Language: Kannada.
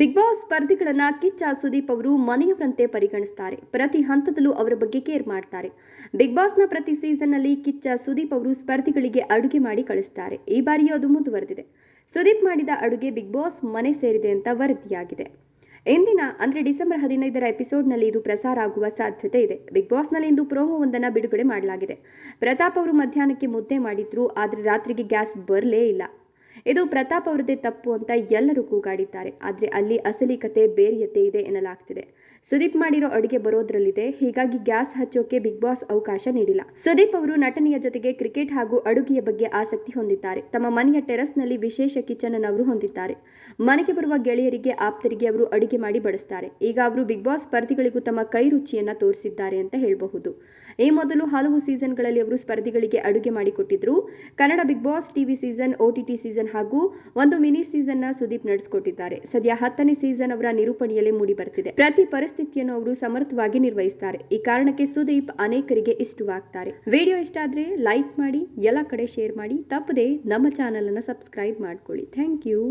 ಬಿಗ್ ಬಾಸ್ ಸ್ಪರ್ಧಿಗಳನ್ನ ಕಿಚ್ಚ ಸುದೀಪ್ ಅವರು ಮನೆಯವರಂತೆ ಪರಿಗಣಿಸ್ತಾರೆ. ಪ್ರತಿ ಹಂತದಲ್ಲೂ ಅವರ ಬಗ್ಗೆ ಕೇರ್ ಮಾಡ್ತಾರೆ. ಬಿಗ್ ಬಾಸ್ನ ಪ್ರತಿ ಸೀಸನ್ನಲ್ಲಿ ಕಿಚ್ಚ ಸುದೀಪ್ ಅವರು ಸ್ಪರ್ಧಿಗಳಿಗೆ ಅಡುಗೆ ಮಾಡಿ ಕಳಿಸ್ತಾರೆ. ಈ ಬಾರಿಯೂ ಅದು ಮುಂದುವರೆದಿದೆ. ಸುದೀಪ್ ಮಾಡಿದ ಅಡುಗೆ ಬಿಗ್ ಬಾಸ್ ಮನೆ ಸೇರಿದೆ ಅಂತ ವರದಿಯಾಗಿದೆ. ಇಂದಿನ, ಅಂದರೆ ಡಿಸೆಂಬರ್ ಹದಿನೈದರ ಎಪಿಸೋಡ್ನಲ್ಲಿ ಇದು ಪ್ರಸಾರ ಆಗುವ ಸಾಧ್ಯತೆ ಇದೆ. ಬಿಗ್ ಬಾಸ್ನಲ್ಲಿ ಇಂದು ಪ್ರೋಮೋವೊಂದನ್ನು ಬಿಡುಗಡೆ ಮಾಡಲಾಗಿದೆ. ಪ್ರತಾಪ್ ಅವರು ಮಧ್ಯಾಹ್ನಕ್ಕೆ ಮುದ್ದೆ ಮಾಡಿದ್ರು, ಆದರೆ ರಾತ್ರಿಗೆ ಗ್ಯಾಸ್ ಬರಲೇ ಇಲ್ಲ. ಇದು ಪ್ರತಾಪ್ ಅವರದೇ ತಪ್ಪು ಅಂತ ಎಲ್ಲರೂ ಕೂಗಾಡಿದ್ದಾರೆ. ಆದರೆ ಅಲ್ಲಿ ಅಸಲಿ ಕತೆ ಬೇರೆಯತೆ ಇದೆ ಎನ್ನಲಾಗ್ತಿದೆ. ಸುದೀಪ್ ಮಾಡಿರೋ ಅಡುಗೆ ಬರೋದ್ರಲ್ಲಿದೆ. ಹೀಗಾಗಿ ಗ್ಯಾಸ್ ಹಚ್ಚೋಕೆ ಬಿಗ್ ಬಾಸ್ ಅವಕಾಶ ನೀಡಿಲ್ಲ. ಸುದೀಪ್ ಅವರು ನಟನೆಯ ಜೊತೆಗೆ ಕ್ರಿಕೆಟ್ ಹಾಗೂ ಅಡುಗೆಯ ಬಗ್ಗೆ ಆಸಕ್ತಿ ಹೊಂದಿದ್ದಾರೆ. ತಮ್ಮ ಮನೆಯ ಟೆರಸ್ನಲ್ಲಿ ವಿಶೇಷ ಕಿಚನ್ ಅನ್ನು ಅವರು ಹೊಂದಿದ್ದಾರೆ. ಮನೆಗೆ ಬರುವ ಗೆಳೆಯರಿಗೆ, ಆಪ್ತರಿಗೆ ಅವರು ಅಡುಗೆ ಮಾಡಿ ಬಡಿಸ್ತಾರೆ. ಈಗ ಅವರು ಬಿಗ್ ಬಾಸ್ ಸ್ಪರ್ಧಿಗಳಿಗೂ ತಮ್ಮ ಕೈ ರುಚಿಯನ್ನ ತೋರಿಸಿದ್ದಾರೆ ಅಂತ ಹೇಳಬಹುದು. ಈ ಮೊದಲು ಹಲವು ಸೀಸನ್ಗಳಲ್ಲಿ ಅವರು ಸ್ಪರ್ಧಿಗಳಿಗೆ ಅಡುಗೆ ಮಾಡಿಕೊಟ್ಟಿದ್ರು. Kannada Big Boss TV season OTT season ಹಾಗೂ ಒಂದು ಮಿನಿ ಸೀಸನ್ನ ಸುದೀಪ್ ನಡೆಸಿಕೊಟ್ಟಿದ್ದಾರೆ. ಸದ್ಯ ಹತ್ತನೇ ಸೀಸನ್ ಅವರ ನಿರೂಪಣೆಯಲ್ಲಿ ಮೂಡಿ ಬರ್ತಿದೆ ಪ್ರತಿ ಪರಿಸ್ಥಿತಿಯನ್ನು ಅವರು ಸಮರ್ಥವಾಗಿ ನಿರ್ವಹಿಸುತ್ತಾರೆ ಈ ಕಾರಣಕ್ಕೆ ಸುದೀಪ್ ಅನೇಕರಿಗೆ ಇಷ್ಟವಾಗ್ತಾರೆ. ವಿಡಿಯೋ ಇಷ್ಟ ಆದ್ರೆ ಲೈಕ್ ಮಾಡಿ, ಎಲ್ಲ ಕಡೆ ಶೇರ್ ಮಾಡಿ, ತಪ್ಪದೆ ನಮ್ಮ ಚಾನೆಲ್ ಅನ್ನು ಸಬ್ಸ್ಕ್ರೈಬ್ ಮಾಡ್ಕೊಳ್ಳಿ. Thank you